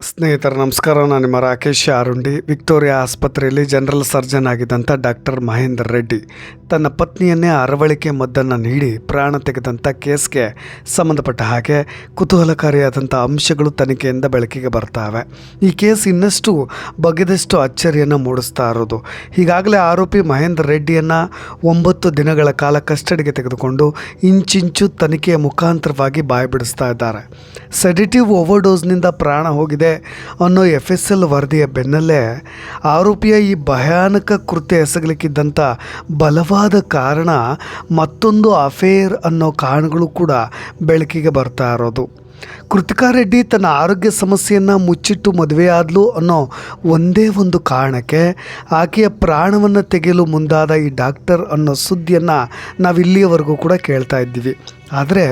ಸ್ನೇಹಿತರ ನಮಸ್ಕಾರ. ನಾನು ನಿಮ್ಮ ರಾಕೇಶ್ ಆರುಂಡಿ ವಿಕ್ಟೋರಿಯಾ ಆಸ್ಪತ್ರೆಯಲ್ಲಿ ಜನರಲ್ ಸರ್ಜನ್ ಆಗಿದ್ದಂಥ ಡಾಕ್ಟರ್ ಮಹೇಂದರ್ ರೆಡ್ಡಿ. ತನ್ನ ಪತ್ನಿಯನ್ನೇ ಅರವಳಿಕೆ ಮದ್ದನ್ನು ನೀಡಿ ಪ್ರಾಣ ತೆಗೆದಂಥ ಕೇಸ್ಗೆ ಸಂಬಂಧಪಟ್ಟ ಹಾಗೆ ಕುತೂಹಲಕಾರಿಯಾದಂಥ ಅಂಶಗಳು ತನಿಖೆಯಿಂದ ಬೆಳಕಿಗೆ ಬರ್ತವೆ. ಈ ಕೇಸ್ ಇನ್ನಷ್ಟು ಬಗೆದಷ್ಟು ಅಚ್ಚರಿಯನ್ನು ಮೂಡಿಸ್ತಾ ಇರೋದು. ಈಗಾಗಲೇ ಆರೋಪಿ ಮಹೇಂದ್ರ ರೆಡ್ಡಿಯನ್ನು ಒಂಬತ್ತು ದಿನಗಳ ಕಾಲ ಕಸ್ಟಡಿಗೆ ತೆಗೆದುಕೊಂಡು ಇಂಚಿಂಚು ತನಿಖೆಯ ಮುಖಾಂತರವಾಗಿ ಬಾಯ್ಬಿಡಿಸ್ತಾ ಇದ್ದಾರೆ. ಸೆಡಿಟಿವ್ ಓವರ್ಡೋಸ್ನಿಂದ ಪ್ರಾಣ ಹೋಗಿದೆ ಅನ್ನೋ ಎಫ್ ಎಸ್ ಎಲ್ ವರದಿಯ ಬೆನ್ನಲ್ಲೇ ಆರೋಪಿಯ ಈ ಭಯಾನಕ ಕೃತ್ಯ ಎಸಗಲಿಕ್ಕಿದ್ದಂಥ ಬಲವಾದ ಕಾರಣ ಮತ್ತೊಂದು ಅಫೇರ್ ಅನ್ನೋ ಕಾರಣಗಳು ಕೂಡ ಬೆಳಕಿಗೆ ಬರ್ತಾ ಇರೋದು. ಕೃತಿಕಾ ರೆಡ್ಡಿ ತನ್ನ ಆರೋಗ್ಯ ಸಮಸ್ಯೆಯನ್ನು ಮುಚ್ಚಿಟ್ಟು ಮದುವೆಯಾದ್ಲು ಅನ್ನೋ ಒಂದೇ ಒಂದು ಕಾರಣಕ್ಕೆ ಆಕೆಯ ಪ್ರಾಣವನ್ನು ತೆಗೆಯಲು ಮುಂದಾದ ಈ ಡಾಕ್ಟರ್ ಅನ್ನೋ ಸುದ್ದಿಯನ್ನು ನಾವು ಇಲ್ಲಿಯವರೆಗೂ ಕೂಡ ಕೇಳ್ತಾ ಇದ್ದೀವಿ. ಆದರೆ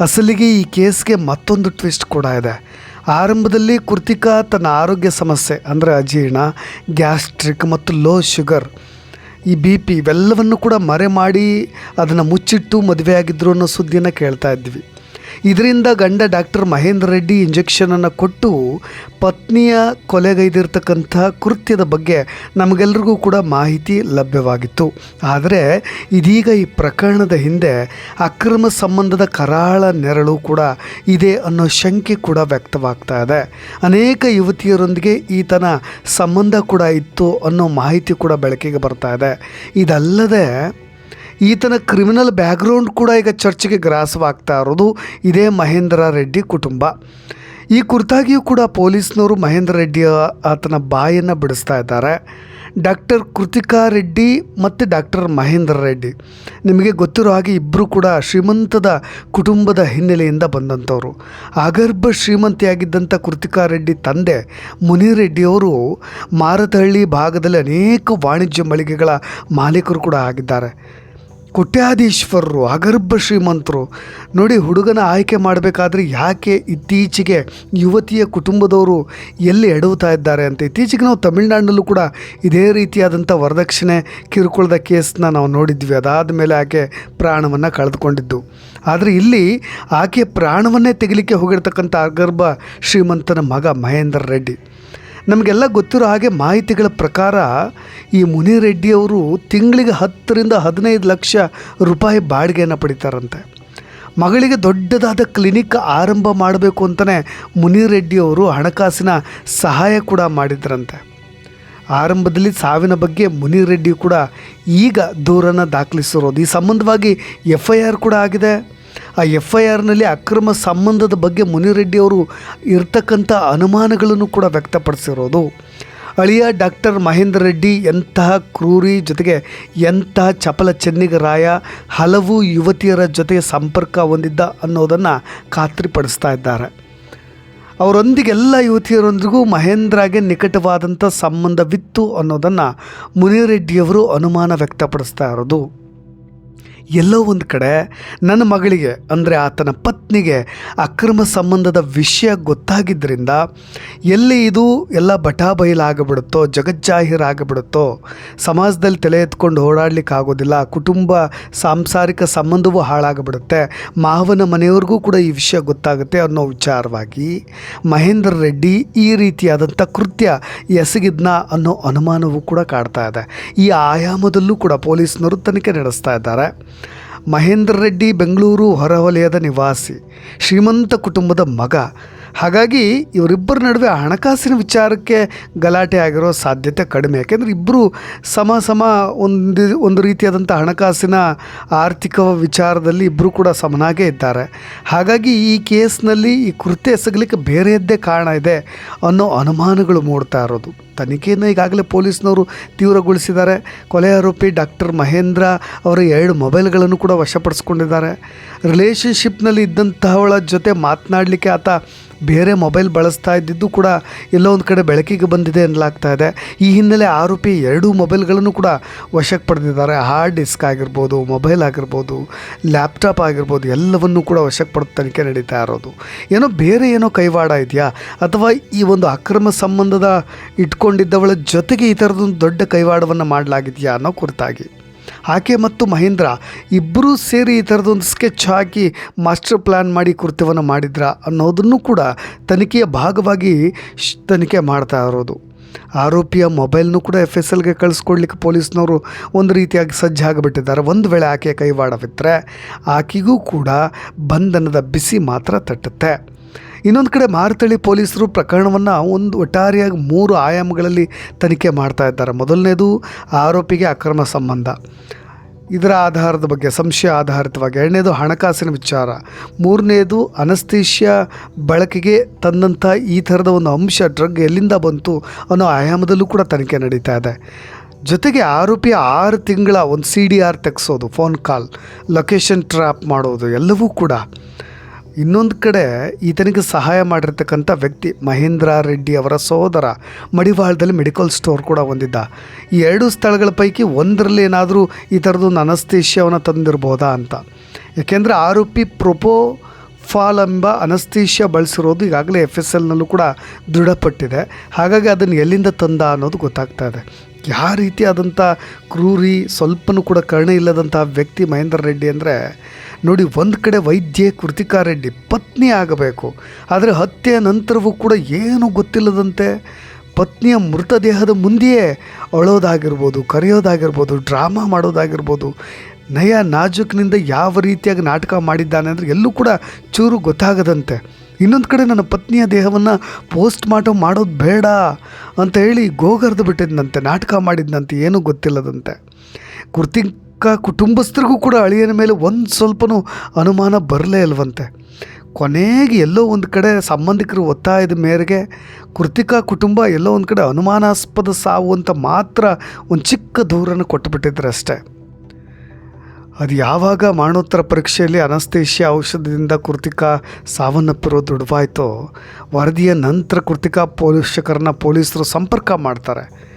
ಅಸಲಿಗೆ ಈ ಕೇಸ್ಗೆ ಮತ್ತೊಂದು ಟ್ವಿಸ್ಟ್ ಕೂಡ ಇದೆ. ಆರಂಭದಲ್ಲಿ ಕೃತಿಕಾ ತನ್ನ ಆರೋಗ್ಯ ಸಮಸ್ಯೆ ಅಂದರೆ ಅಜೀರ್ಣ, ಗ್ಯಾಸ್ಟ್ರಿಕ್ ಮತ್ತು ಲೋ ಶುಗರ್ ಈ ಬಿ ಪಿ ಇವೆಲ್ಲವನ್ನು ಕೂಡ ಮರೆ ಮಾಡಿ ಅದನ್ನು ಮುಚ್ಚಿಟ್ಟು ಮದುವೆ ಆಗಿದ್ದರು ಅನ್ನೋ ಸುದ್ದಿಯನ್ನು ಕೇಳ್ತಾ ಇದ್ವಿ. ಇದರಿಂದ ಗಂಡ ಡಾಕ್ಟರ್ ಮಹೇಂದ್ರ ರೆಡ್ಡಿ ಇಂಜೆಕ್ಷನನ್ನು ಕೊಟ್ಟು ಪತ್ನಿಯ ಕೊಲೆಗೈದಿರ್ತಕ್ಕಂಥ ಕೃತ್ಯದ ಬಗ್ಗೆ ನಮಗೆಲ್ಲರಿಗೂ ಕೂಡ ಮಾಹಿತಿ ಲಭ್ಯವಾಗಿತ್ತು. ಆದರೆ ಇದೀಗ ಈ ಪ್ರಕರಣದ ಹಿಂದೆ ಅಕ್ರಮ ಸಂಬಂಧದ ಕರಾಳ ನೆರಳು ಕೂಡ ಇದೆ ಅನ್ನೋ ಶಂಕೆ ಕೂಡ ವ್ಯಕ್ತವಾಗ್ತಾ ಇದೆ. ಅನೇಕ ಯುವತಿಯರೊಂದಿಗೆ ಈತನ ಸಂಬಂಧ ಕೂಡ ಇತ್ತು ಅನ್ನೋ ಮಾಹಿತಿ ಕೂಡ ಬೆಳಕಿಗೆ ಬರ್ತಾ ಇದೆ. ಇದಲ್ಲದೆ ಈತನ ಕ್ರಿಮಿನಲ್ ಬ್ಯಾಕ್ಗ್ರೌಂಡ್ ಕೂಡ ಈಗ ಚರ್ಚೆಗೆ ಗ್ರಾಸವಾಗ್ತಾ ಇರೋದು ಇದೇ ಮಹೇಂದ್ರ ರೆಡ್ಡಿ ಕುಟುಂಬ. ಈ ಕುರಿತಾಗಿಯೂ ಕೂಡ ಪೊಲೀಸ್ನವರು ಮಹೇಂದ್ರ ರೆಡ್ಡಿಯ ಆತನ ಬಾಯನ್ನು ಬಿಡಿಸ್ತಾ ಇದ್ದಾರೆ. ಡಾಕ್ಟರ್ ಕೃತಿಕಾ ರೆಡ್ಡಿ ಮತ್ತು ಡಾಕ್ಟರ್ ಮಹೇಂದ್ರ ರೆಡ್ಡಿ. ನಿಮಗೆ ಗೊತ್ತಿರೋ ಹಾಗೆ ಇಬ್ಬರು ಕೂಡ ಶ್ರೀಮಂತದ ಕುಟುಂಬದ ಹಿನ್ನೆಲೆಯಿಂದ ಬಂದಂಥವರು. ಆಗರ್ಭ ಶ್ರೀಮಂತಿಯಾಗಿದ್ದಂಥ ಕೃತಿಕಾ ರೆಡ್ಡಿ ತಂದೆ ಮುನಿರೆಡ್ಡಿಯವರು ಮಾರತಹಳ್ಳಿ ಭಾಗದಲ್ಲಿ ಅನೇಕ ವಾಣಿಜ್ಯ ಮಳಿಗೆಗಳ ಮಾಲೀಕರು ಕೂಡ ಆಗಿದ್ದಾರೆ. ಕೋಟ್ಯಾಧೀಶ್ವರರು, ಅಗರ್ಭ ಶ್ರೀಮಂತರು. ನೋಡಿ, ಹುಡುಗನ ಆಯ್ಕೆ ಮಾಡಬೇಕಾದ್ರೆ ಯಾಕೆ ಇತ್ತೀಚೆಗೆ ಯುವತಿಯ ಕುಟುಂಬದವರು ಎಲ್ಲಿ ಎಡವುತ್ತಾ ಇದ್ದಾರೆ ಅಂತ. ಇತ್ತೀಚೆಗೆ ನಾವು ತಮಿಳುನಾಡಿನಲ್ಲೂ ಕೂಡ ಇದೇ ರೀತಿಯಾದಂಥ ವರದಕ್ಷಿಣೆ ಕಿರುಕುಳದ ಕೇಸನ್ನ ನಾವು ನೋಡಿದ್ವಿ. ಅದಾದ ಮೇಲೆ ಆಕೆ ಪ್ರಾಣವನ್ನು ಕಳೆದುಕೊಂಡಿದ್ದು. ಆದರೆ ಇಲ್ಲಿ ಆಕೆ ಪ್ರಾಣವನ್ನೇ ತೆಗಿಲಿಕ್ಕೆ ಹೋಗಿರ್ತಕ್ಕಂಥ ಅಗರ್ಭ ಶ್ರೀಮಂತನ ಮಗ ಮಹೇಂದ್ರ ರೆಡ್ಡಿ. ನಮಗೆಲ್ಲ ಗೊತ್ತಿರೋ ಹಾಗೆ ಮಾಹಿತಿಗಳ ಪ್ರಕಾರ ಈ ಮುನಿರೆಡ್ಡಿಯವರು ತಿಂಗಳಿಗೆ ಹತ್ತರಿಂದ ಹದಿನೈದು ಲಕ್ಷ ರೂಪಾಯಿ ಬಾಡಿಗೆಯನ್ನು ಪಡಿತಾರಂತೆ. ಮಗಳಿಗೆ ದೊಡ್ಡದಾದ ಕ್ಲಿನಿಕ್ ಆರಂಭ ಮಾಡಬೇಕು ಅಂತಲೇ ಮುನಿರೆಡ್ಡಿಯವರು ಹಣಕಾಸಿನ ಸಹಾಯ ಕೂಡ ಮಾಡಿದ್ರಂತೆ. ಆರಂಭದಲ್ಲಿ ಸಾವಿನ ಬಗ್ಗೆ ಮುನಿರೆಡ್ಡಿ ಕೂಡ ಈಗ ದೂರನ್ನು ದಾಖಲಿಸಿರೋದು. ಈ ಸಂಬಂಧವಾಗಿ ಎಫ್ ಐ ಆರ್ ಕೂಡ ಆಗಿದೆ. ಆ ಎಫ್ ಐ ಆರ್ನಲ್ಲಿ ಅಕ್ರಮ ಸಂಬಂಧದ ಬಗ್ಗೆ ಮುನಿರೆಡ್ಡಿ ಅವರು ಇರ್ತಕ್ಕಂಥ ಅನುಮಾನಗಳನ್ನು ಕೂಡ ವ್ಯಕ್ತಪಡಿಸಿರೋದು. ಅಳಿಯ ಡಾಕ್ಟರ್ ಮಹೇಂದ್ರ ರೆಡ್ಡಿ ಎಂತಹ ಕ್ರೂರಿ ಜೊತೆಗೆ ಎಂತಹ ಚಪಲ ಚೆನ್ನಿಗರಾಯ, ಹಲವು ಯುವತಿಯರ ಜೊತೆಗೆ ಸಂಪರ್ಕ ಹೊಂದಿದ್ದ ಅನ್ನೋದನ್ನು ಖಾತ್ರಿಪಡಿಸ್ತಾ ಇದ್ದಾರೆ. ಅವರೊಂದಿಗೆ ಎಲ್ಲ ಯುವತಿಯರೊಂದಿಗೂ ಮಹೇಂದ್ರಗೆ ನಿಕಟವಾದಂಥ ಸಂಬಂಧವಿತ್ತು ಅನ್ನೋದನ್ನು ಮುನಿರೆಡ್ಡಿಯವರು ಅನುಮಾನ ವ್ಯಕ್ತಪಡಿಸ್ತಾ ಇರೋದು. ಎಲ್ಲೋ ಒಂದು ಕಡೆ ನನ್ನ ಮಗಳಿಗೆ, ಅಂದರೆ ಆತನ ಪತ್ನಿಗೆ ಅಕ್ರಮ ಸಂಬಂಧದ ವಿಷಯ ಗೊತ್ತಾಗಿದ್ದರಿಂದ ಎಲ್ಲಿ ಇದು ಎಲ್ಲ ಬಟಾಬಯಲಾಗಿಬಿಡುತ್ತೋ ಜಗಜ್ಜಾಹೀರಾಗಿಬಿಡುತ್ತೋ, ಸಮಾಜದಲ್ಲಿ ತಲೆ ಎತ್ಕೊಂಡು ಓಡಾಡ್ಲಿಕ್ಕೆ ಆಗೋದಿಲ್ಲ, ಕುಟುಂಬ ಸಾಂಸಾರಿಕ ಸಂಬಂಧವೂ ಹಾಳಾಗಿಬಿಡುತ್ತೆ, ಮಾವನ ಮನೆಯವ್ರಿಗೂ ಕೂಡ ಈ ವಿಷಯ ಗೊತ್ತಾಗುತ್ತೆ ಅನ್ನೋ ವಿಚಾರವಾಗಿ ಮಹೇಂದ್ರ ರೆಡ್ಡಿ ಈ ರೀತಿಯಾದಂಥ ಕೃತ್ಯ ಎಸಗಿದ್ನ ಅನ್ನೋ ಅನುಮಾನವೂ ಕೂಡ ಕಾಡ್ತಾ ಇದೆ. ಈ ಆಯಾಮದಲ್ಲೂ ಕೂಡ ಪೊಲೀಸ್ನವರು ತನಿಖೆ ನಡೆಸ್ತಾ ಇದ್ದಾರೆ. ಮಹೇಂದ್ರ ರೆಡ್ಡಿ ಬೆಂಗಳೂರು ಹೊರವಲಯದ ನಿವಾಸಿ. ಶ್ರೀಮಂತ ಕುಟುಂಬದ ಮಗ. ಹಾಗಾಗಿ ಇವರಿಬ್ಬರ ನಡುವೆ ಹಣಕಾಸಿನ ವಿಚಾರಕ್ಕೆ ಗಲಾಟೆ ಆಗಿರೋ ಸಾಧ್ಯತೆ ಕಡಿಮೆ. ಯಾಕೆಂದರೆ ಇಬ್ಬರು ಸಮ ಸಮ ಒಂದು ಒಂದು ರೀತಿಯಾದಂಥ ಹಣಕಾಸಿನ ಆರ್ಥಿಕ ವಿಚಾರದಲ್ಲಿ ಇಬ್ಬರು ಕೂಡ ಸಮನಾಗೇ ಇದ್ದಾರೆ. ಹಾಗಾಗಿ ಈ ಕೇಸ್ನಲ್ಲಿ ಈ ಕೃತ್ಯ ಎಸಗಲಿಕ್ಕೆ ಬೇರೆಯದ್ದೇ ಕಾರಣ ಇದೆ ಅನ್ನೋ ಅನುಮಾನಗಳು ಮೂಡ್ತಾ ಇರೋದು. ತನಿಖೆಯನ್ನು ಈಗಾಗಲೇ ಪೊಲೀಸ್ನವರು ತೀವ್ರಗೊಳಿಸಿದ್ದಾರೆ. ಕೊಲೆ ಆರೋಪಿ ಡಾಕ್ಟರ್ ಮಹೇಂದ್ರ ಅವರ ಎರಡು ಮೊಬೈಲ್ಗಳನ್ನು ಕೂಡ ವಶಪಡಿಸ್ಕೊಂಡಿದ್ದಾರೆ. ರಿಲೇಷನ್ಶಿಪ್ನಲ್ಲಿ ಇದ್ದಂತಹವಳ ಜೊತೆ ಮಾತನಾಡಲಿಕ್ಕೆ ಆತ ಬೇರೆ ಮೊಬೈಲ್ ಬಳಸ್ತಾ ಇದ್ದಿದ್ದು ಕೂಡ ಎಲ್ಲೋ ಒಂದು ಕಡೆ ಬೆಳಕಿಗೆ ಬಂದಿದೆ ಎನ್ನಲಾಗ್ತಾ ಇದೆ. ಈ ಹಿನ್ನೆಲೆ ಆರೋಪಿ ಎರಡೂ ಮೊಬೈಲ್ಗಳನ್ನು ಕೂಡ ವಶಕ್ಕೆ ಪಡೆದಿದ್ದಾರೆ. ಹಾರ್ಡ್ ಡಿಸ್ಕ್ ಆಗಿರ್ಬೋದು, ಮೊಬೈಲ್ ಆಗಿರ್ಬೋದು, ಲ್ಯಾಪ್ಟಾಪ್ ಆಗಿರ್ಬೋದು, ಎಲ್ಲವನ್ನೂ ಕೂಡ ವಶಕ್ಕೆ ಪಡೆದು ತನಿಖೆ ನಡೀತಾ ಇರೋದು. ಏನೋ ಬೇರೆ ಏನೋ ಕೈವಾಡ ಇದೆಯಾ? ಅಥವಾ ಈ ಒಂದು ಅಕ್ರಮ ಸಂಬಂಧದ ಇಟ್ಕೊಂಡಿದ್ದವಳ ಜೊತೆಗೆ ಈ ಥರದೊಂದು ದೊಡ್ಡ ಕೈವಾಡವನ್ನು ಮಾಡಲಾಗಿದೆಯಾ ಅನ್ನೋ ಕುರಿತಾಗಿ. ಆಕೆ ಮತ್ತು ಮಹೇಂದ್ರ ಇಬ್ಬರೂ ಸೇರಿ ಈ ಥರದೊಂದು ಸ್ಕೆಚ್ ಹಾಕಿ ಮಾಸ್ಟರ್ ಪ್ಲ್ಯಾನ್ ಮಾಡಿ ಕೃತ್ಯವನ್ನು ಮಾಡಿದ್ರ ಅನ್ನೋದನ್ನು ಕೂಡ ತನಿಖೆಯ ಭಾಗವಾಗಿ ತನಿಖೆ ಮಾಡ್ತಾ ಇರೋದು. ಆರೋಪಿಯ ಮೊಬೈಲ್ನು ಕೂಡ ಎಫ್ ಎಸ್ ಎಲ್ಗೆ ಕಳಿಸ್ಕೊಡ್ಲಿಕ್ಕೆ ಪೊಲೀಸ್ನವರು ಒಂದು ರೀತಿಯಾಗಿ ಸಜ್ಜಾಗಿಬಿಟ್ಟಿದ್ದಾರೆ ಒಂದು ವೇಳೆ ಆಕೆ ಕೈವಾಡವಿದ್ದರೆ ಆಕೆಗೂ ಕೂಡ ಬಂಧನದ ಬಿಸಿ ಮಾತ್ರ ತಟ್ಟುತ್ತೆ. ಇನ್ನೊಂದು ಕಡೆ ಮಾರತಳ್ಳಿ ಪೊಲೀಸರು ಪ್ರಕರಣವನ್ನು ಒಂದು ಒಟ್ಟಾರೆಯಾಗಿ ಮೂರು ಆಯಾಮಗಳಲ್ಲಿ ತನಿಖೆ ಮಾಡ್ತಾ ಇದ್ದಾರೆ. ಮೊದಲನೇದು ಆರೋಪಿಗೆ ಅಕ್ರಮ ಸಂಬಂಧ. ಇದರ ಆಧಾರದ ಬಗ್ಗೆ, ಸಂಶಯ ಆಧಾರಿತವಾಗಿ. ಎರಡನೇದು ಹಣಕಾಸಿನ ವಿಚಾರ. ಮೂರನೇದು ಅನಸ್ತೇಷ್ಯ ಬಳಕೆಗೆ ತಂದಂಥ ಈ ಥರದ ಒಂದು ಅಂಶ ಡ್ರಗ್ ಎಲ್ಲಿಂದ ಬಂತು ಅನ್ನೋ ಆಯಾಮದಲ್ಲೂ ಕೂಡ ತನಿಖೆ ನಡೀತಾ ಇದೆ. ಜೊತೆಗೆ ಆರೋಪಿ ಆರು ತಿಂಗಳ ಒಂದು ಸಿ ಡಿ ಆರ್ ತೆಗೆಸೋದು, ಫೋನ್ ಕಾಲ್, ಲೊಕೇಶನ್ ಟ್ರ್ಯಾಪ್ ಮಾಡೋದು ಎಲ್ಲವೂ ಕೂಡ. ಇನ್ನೊಂದು ಕಡೆ ಈತನಿಗೆ ಸಹಾಯ ಮಾಡಿರ್ತಕ್ಕಂಥ ವ್ಯಕ್ತಿ ಮಹೇಂದ್ರ ರೆಡ್ಡಿ ಅವರ ಸಹೋದರ ಮಡಿವಾಳದಲ್ಲಿ ಮೆಡಿಕಲ್ ಸ್ಟೋರ್ ಕೂಡ ಹೊಂದಿದ್ದ. ಈ ಎರಡು ಸ್ಥಳಗಳ ಪೈಕಿ ಒಂದರಲ್ಲಿ ಏನಾದರೂ ಈ ಥರದೊಂದು ಅನಸ್ತೇಷ್ಯವನ್ನು ತಂದಿರ್ಬೋದಾ ಅಂತ. ಯಾಕೆಂದರೆ ಆರೋಪಿ ಪ್ರೊಪೋ ಫಾಲ್ ಎಂಬ ಅನಸ್ತೀಷ್ಯ ಬಳಸಿರೋದು ಈಗಾಗಲೇ ಎಫ್ ಎಸ್ ಎಲ್ನಲ್ಲೂ ಕೂಡ ದೃಢಪಟ್ಟಿದೆ. ಹಾಗಾಗಿ ಅದನ್ನು ಎಲ್ಲಿಂದ ತಂದ ಅನ್ನೋದು ಗೊತ್ತಾಗ್ತಾ ಇದೆ. ಯಾವ ರೀತಿಯಾದಂಥ ಕ್ರೂರಿ, ಸ್ವಲ್ಪನೂ ಕೂಡ ಕರ್ಣ ಇಲ್ಲದಂಥ ವ್ಯಕ್ತಿ ಮಹೇಂದ್ರ ರೆಡ್ಡಿ ಅಂದರೆ ನೋಡಿ, ಒಂದು ಕಡೆ ವೈದ್ಯೆ, ಕೃತಿಕಾ ರೆಡ್ಡಿ ಪತ್ನಿ ಆಗಬೇಕು, ಆದರೆ ಹತ್ಯೆ ನಂತರವೂ ಕೂಡ ಏನೂ ಗೊತ್ತಿಲ್ಲದಂತೆ ಪತ್ನಿಯ ಮೃತದೇಹದ ಮುಂದೆಯೇ ಅಳೋದಾಗಿರ್ಬೋದು, ಕರೆಯೋದಾಗಿರ್ಬೋದು, ಡ್ರಾಮಾ ಮಾಡೋದಾಗಿರ್ಬೋದು, ನಯ ನಾಜುಕ್ನಿಂದ ಯಾವ ರೀತಿಯಾಗಿ ನಾಟಕ ಮಾಡಿದ್ದಾನೆ ಅಂದರೆ ಎಲ್ಲೂ ಕೂಡ ಚೂರು ಗೊತ್ತಾಗದಂತೆ. ಇನ್ನೊಂದು ಕಡೆ ನನ್ನ ಪತ್ನಿಯ ದೇಹವನ್ನು ಪೋಸ್ಟ್ ಮಾರ್ಟಮ್ ಮಾಡೋದು ಬೇಡ ಅಂತ ಹೇಳಿ ಗೋಗರ್ದು ಬಿಟ್ಟಿದ್ದಂತೆ ನಾಟಕ ಮಾಡಿದ್ದಂತೆ ಏನೂ ಗೊತ್ತಿಲ್ಲದಂತೆ. ಕೃತಿಕ ಕುಟುಂಬಸ್ಥರಿಗೂ ಕೂಡ ಅಳಿಯನ ಮೇಲೆ ಒಂದು ಸ್ವಲ್ಪನೂ ಅನುಮಾನ ಬರಲೇ ಇಲ್ವಂತೆ. ಕೊನೆಗೆ ಎಲ್ಲೋ ಒಂದು ಕಡೆ ಸಂಬಂಧಿಕರು ಒತ್ತಾಯದ ಮೇರೆಗೆ ಕೃತಿಕಾ ಕುಟುಂಬ ಎಲ್ಲೋ ಒಂದು ಕಡೆ ಅನುಮಾನಾಸ್ಪದ ಸಾವು ಅಂತ ಮಾತ್ರ ಒಂದು ಚಿಕ್ಕ ದೂರನ್ನು ಕೊಟ್ಟುಬಿಟ್ಟಿದ್ರು ಅಷ್ಟೇ. ಅದು ಯಾವಾಗ ಮರಣೋತ್ತರ ಪರೀಕ್ಷೆಯಲ್ಲಿ ಅನಸ್ತೇಷ್ಯ ಔಷಧದಿಂದ ಕೃತಿಕಾ ಸಾವನ್ನಪ್ಪಿರೋ ದೃಢವಾಯಿತೋ, ವರದಿಯ ನಂತರ ಕೃತಿಕಾ ಪೋಷಕರನ್ನ ಪೊಲೀಸರು ಸಂಪರ್ಕ ಮಾಡ್ತಾರೆ.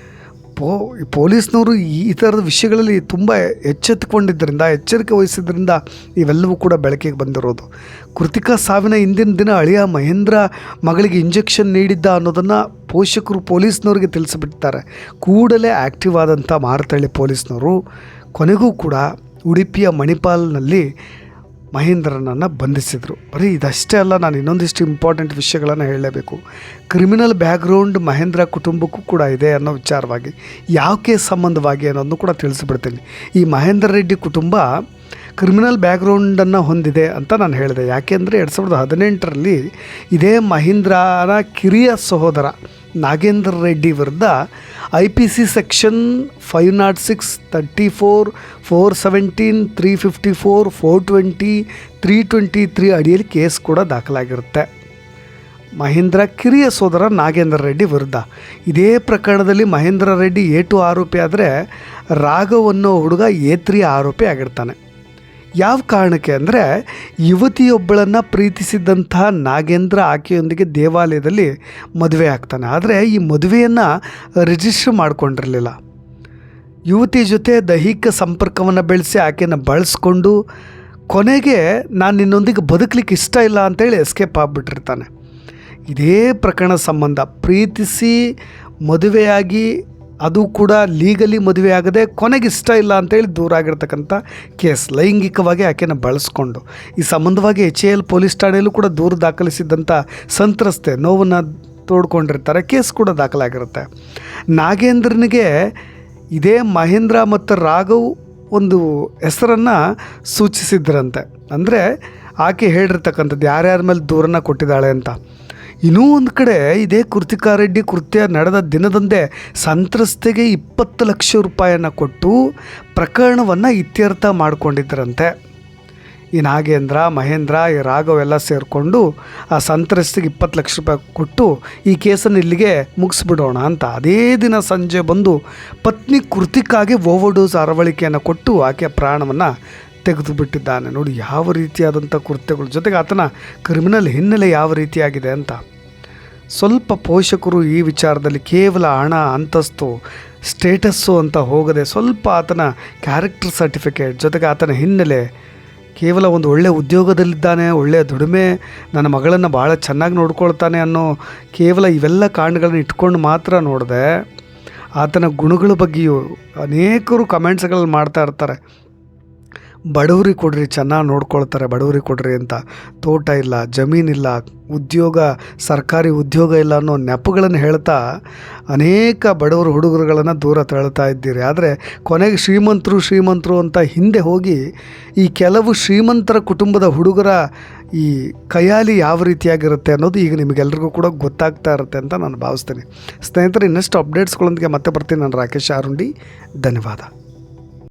ಪೋ, ಪೊಲೀಸ್ನವರು ಈ ಥರದ ವಿಷಯಗಳಲ್ಲಿ ತುಂಬ ಎಚ್ಚೆತ್ತುಕೊಂಡಿದ್ದರಿಂದ, ಎಚ್ಚರಿಕೆ ವಹಿಸಿದ್ದರಿಂದ ಇವೆಲ್ಲವೂ ಕೂಡ ಬೆಳಕಿಗೆ ಬಂದಿರೋದು. ಕೃತಿಕಾ ಸಾವಿನ ಹಿಂದಿನ ದಿನ ಅಳಿಯ ಮಹೇಂದ್ರ ಮಗಳಿಗೆ ಇಂಜೆಕ್ಷನ್ ನೀಡಿದ್ದ ಅನ್ನೋದನ್ನು ಪೋಷಕರು ಪೊಲೀಸ್ನವ್ರಿಗೆ ತಿಳಿಸಿಬಿಡ್ತಾರೆ ಕೂಡಲೇ ಆ್ಯಕ್ಟಿವ್ ಆದಂಥ ಮಾರತಳ್ಳಿ ಪೊಲೀಸ್ನವರು ಕೊನೆಗೂ ಕೂಡ ಉಡುಪಿಯ ಮಣಿಪಾಲ್ನಲ್ಲಿ ಮಹೇಂದ್ರನನ್ನು ಬಂಧಿಸಿದರು. ಬರೀ ಇದಷ್ಟೇ ಅಲ್ಲ, ನಾನು ಇನ್ನೊಂದಿಷ್ಟು ಇಂಪಾರ್ಟೆಂಟ್ ವಿಷಯಗಳನ್ನು ಹೇಳಲೇಬೇಕು. ಕ್ರಿಮಿನಲ್ ಬ್ಯಾಕ್ಗ್ರೌಂಡ್ ಮಹೇಂದ್ರ ಕುಟುಂಬಕ್ಕೂ ಕೂಡ ಇದೆ ಅನ್ನೋ ವಿಚಾರವಾಗಿ, ಯಾವ ಕೇಸ್ ಸಂಬಂಧವಾಗಿ ಅನ್ನೋದನ್ನು ಕೂಡ ತಿಳಿಸ್ಬಿಡ್ತೀನಿ. ಈ ಮಹೇಂದ್ರ ರೆಡ್ಡಿ ಕುಟುಂಬ ಕ್ರಿಮಿನಲ್ ಬ್ಯಾಕ್ಗ್ರೌಂಡನ್ನು ಹೊಂದಿದೆ ಅಂತ ನಾನು ಹೇಳಿದೆ. ಯಾಕೆಂದರೆ ಎರಡು ಸಾವಿರದ ಹದಿನೆಂಟರಲ್ಲಿ ಇದೇ ಮಹೀಂದ್ರನ ಕಿರಿಯ ಸಹೋದರ ನಾಗೇಂದ್ರ ರೆಡ್ಡಿ ವಿರುದ್ಧ I P C section five not six thirty four four seventeen, three fifty four four twenty, three twenty three ಅಡಿಯಲ್ಲಿ ಕೇಸ್ ಕೂಡ ದಾಖಲಾಗಿರುತ್ತೆ. ಮಹೇಂದ್ರ ಕಿರಿಯ ಸೋದರ ನಾಗೇಂದ್ರ ರೆಡ್ಡಿ ವಿರುದ್ಧ. ಇದೇ ಪ್ರಕರಣದಲ್ಲಿ ಮಹೇಂದ್ರ ರೆಡ್ಡಿ ಎ ಟು ಆರೋಪಿ ಆದರೆ ರಾಘವ್ ಅನ್ನೋ ಹುಡುಗ ಎ ತ್ರೀ ಆರೋಪಿ ಆಗಿರ್ತಾನೆ. ಯಾವ ಕಾರಣಕ್ಕೆ ಅಂದರೆ ಯುವತಿಯೊಬ್ಬಳನ್ನು ಪ್ರೀತಿಸಿದ್ದಂತಹ ನಾಗೇಂದ್ರ ಆಕೆಯೊಂದಿಗೆ ದೇವಾಲಯದಲ್ಲಿ ಮದುವೆ ಆಗ್ತಾನೆ. ಆದರೆ ಈ ಮದುವೆಯನ್ನು ರಿಜಿಸ್ಟರ್ ಮಾಡಿಕೊಂಡಿರಲಿಲ್ಲ. ಯುವತಿ ಜೊತೆ ದೈಹಿಕ ಸಂಪರ್ಕವನ್ನು ಬೆಳೆಸಿ ಆಕೆಯನ್ನು ಬಳಸ್ಕೊಂಡು ಕೊನೆಗೆ ನಾನು ನಿನ್ನೊಂದಿಗೆ ಬದುಕಲಿಕ್ಕೆ ಇಷ್ಟ ಇಲ್ಲ ಅಂತೇಳಿ ಎಸ್ಕೇಪ್ ಆಗಿಬಿಟ್ಟಿರ್ತಾನೆ. ಇದೇ ಪ್ರಕರಣ ಸಂಬಂಧ. ಪ್ರೀತಿಸಿ ಮದುವೆಯಾಗಿ ಅದು ಕೂಡ ಲೀಗಲಿ ಮದುವೆ ಆಗದೆ ಕೊನೆಗೆ ಇಷ್ಟ ಇಲ್ಲ ಅಂತೇಳಿ ದೂರ ಆಗಿರ್ತಕ್ಕಂಥ ಕೇಸ್ ಲೈಂಗಿಕವಾಗಿ ಆಕೆನ ಬಳಸ್ಕೊಂಡು. ಈ ಸಂಬಂಧವಾಗಿ ಎಚ್ ಎ ಎಲ್ ಪೊಲೀಸ್ ಠಾಣೆಯಲ್ಲೂ ಕೂಡ ದೂರು ದಾಖಲಿಸಿದ್ದಂಥ ಸಂತ್ರಸ್ತೆ ನೋವನ್ನು ತೋಡ್ಕೊಂಡಿರ್ತಾರೆ. ಕೇಸ್ ಕೂಡ ದಾಖಲಾಗಿರುತ್ತೆ. ನಾಗೇಂದ್ರನಿಗೆ ಇದೇ ಮಹೇಂದ್ರ ಮತ್ತು ರಾಘವ್ ಒಂದು ಹೆಸರನ್ನು ಸೂಚಿಸಿದ್ರಂತೆ. ಅಂದರೆ ಆಕೆ ಹೇಳಿರ್ತಕ್ಕಂಥದ್ದು ಯಾರ್ಯಾರ ಮೇಲೆ ದೂರನ್ನು ಕೊಟ್ಟಿದ್ದಾಳೆ ಅಂತ. ಇನ್ನೂ ಒಂದು ಕಡೆ ಇದೇ ಕೃತಿಕಾ ರೆಡ್ಡಿ ಕೃತ್ಯ ನಡೆದ ದಿನದಂದೇ ಸಂತ್ರಸ್ತೆಗೆ ಇಪ್ಪತ್ತು ಲಕ್ಷ ರೂಪಾಯಿಯನ್ನು ಕೊಟ್ಟು ಪ್ರಕರಣವನ್ನು ಇತ್ಯರ್ಥ ಮಾಡಿಕೊಂಡಿದ್ದರಂತೆ. ಈ ನಾಗೇಂದ್ರ ಮಹೇಂದ್ರ, ಈ ರಾಘವ್ ಎಲ್ಲ ಸೇರಿಕೊಂಡು ಆ ಸಂತ್ರಸ್ತಿಗೆ ಇಪ್ಪತ್ತು ಲಕ್ಷ ರೂಪಾಯಿ ಕೊಟ್ಟು ಈ ಕೇಸನ್ನು ಇಲ್ಲಿಗೆ ಮುಗಿಸ್ಬಿಡೋಣ ಅಂತ. ಅದೇ ದಿನ ಸಂಜೆ ಬಂದು ಪತ್ನಿ ಕೃತಿಕಾಗೆ ಓವರ್ಡೋಸ್ ಅರವಳಿಕೆಯನ್ನು ಕೊಟ್ಟು ಆಕೆಯ ಪ್ರಾಣವನ್ನು ತೆಗೆದು ಬಿಟ್ಟಿದ್ದಾನೆ ನೋಡಿ, ಯಾವ ರೀತಿಯಾದಂಥ ಕೃತ್ಯಗಳು. ಜೊತೆಗೆ ಆತನ ಕ್ರಿಮಿನಲ್ ಹಿನ್ನೆಲೆ ಯಾವ ರೀತಿಯಾಗಿದೆ ಅಂತ. ಸ್ವಲ್ಪ ಪೋಷಕರು ಈ ವಿಚಾರದಲ್ಲಿ ಕೇವಲ ಹಣ, ಅಂತಸ್ತು, ಸ್ಟೇಟಸ್ಸು ಅಂತ ಹೋಗದೆ ಸ್ವಲ್ಪ ಆತನ ಕ್ಯಾರೆಕ್ಟರ್ ಸರ್ಟಿಫಿಕೇಟ್, ಜೊತೆಗೆ ಆತನ ಹಿನ್ನೆಲೆ. ಕೇವಲ ಒಂದು ಒಳ್ಳೆಯ ಉದ್ಯೋಗದಲ್ಲಿದ್ದಾನೆ ಒಳ್ಳೆಯ ದುಡಿಮೆ, ನನ್ನ ಮಗಳನ್ನು ಭಾಳ ಚೆನ್ನಾಗಿ ನೋಡ್ಕೊಳ್ತಾನೆ ಅನ್ನೋ ಕೇವಲ ಇವೆಲ್ಲ ಕಾರಣಗಳನ್ನು ಇಟ್ಕೊಂಡು ಮಾತ್ರ ನೋಡಿದೆ, ಆತನ ಗುಣಗಳ ಬಗ್ಗೆಯೂ ಅನೇಕರು ಕಮೆಂಟ್ಸ್ಗಳಲ್ಲಿ ಮಾಡ್ತಾ ಇರ್ತಾರೆ. ಬಡವ್ರಿಗೆ ಕೊಡ್ರಿ, ಚೆನ್ನಾಗಿ ನೋಡ್ಕೊಳ್ತಾರೆ, ಬಡವ್ರಿಗೆ ಕೊಡ್ರಿ ಅಂತ. ತೋಟ ಇಲ್ಲ ಜಮೀನಿಲ್ಲ ಉದ್ಯೋಗ, ಸರ್ಕಾರಿ ಉದ್ಯೋಗ ಇಲ್ಲ ಅನ್ನೋ ನೆಪಗಳನ್ನು ಹೇಳ್ತಾ ಅನೇಕ ಬಡವರು ಹುಡುಗರುಗಳನ್ನು ದೂರ ತಳ್ತಾ ಇದ್ದೀರಿ. ಆದರೆ ಕೊನೆಗೆ ಶ್ರೀಮಂತರು ಶ್ರೀಮಂತರು ಅಂತ ಹಿಂದೆ ಹೋಗಿ ಈ ಕೆಲವು ಶ್ರೀಮಂತರ ಕುಟುಂಬದ ಹುಡುಗರ ಈ ಕೈಯಾಲಿ ಯಾವ ರೀತಿಯಾಗಿರುತ್ತೆ ಅನ್ನೋದು ಈಗ ನಿಮಗೆಲ್ರಿಗೂ ಕೂಡ ಗೊತ್ತಾಗ್ತಾ ಇರುತ್ತೆ ಅಂತ ನಾನು ಭಾವಿಸ್ತೀನಿ. ಸ್ನೇಹಿತರೆ, ಇನ್ನಷ್ಟು ಅಪ್ಡೇಟ್ಸ್ಗಳೊಂದಿಗೆ ಮತ್ತೆ ಬರ್ತೀನಿ. ನಾನು ರಾಕೇಶ್ ಆರುಂಡಿ ಧನ್ಯವಾದ.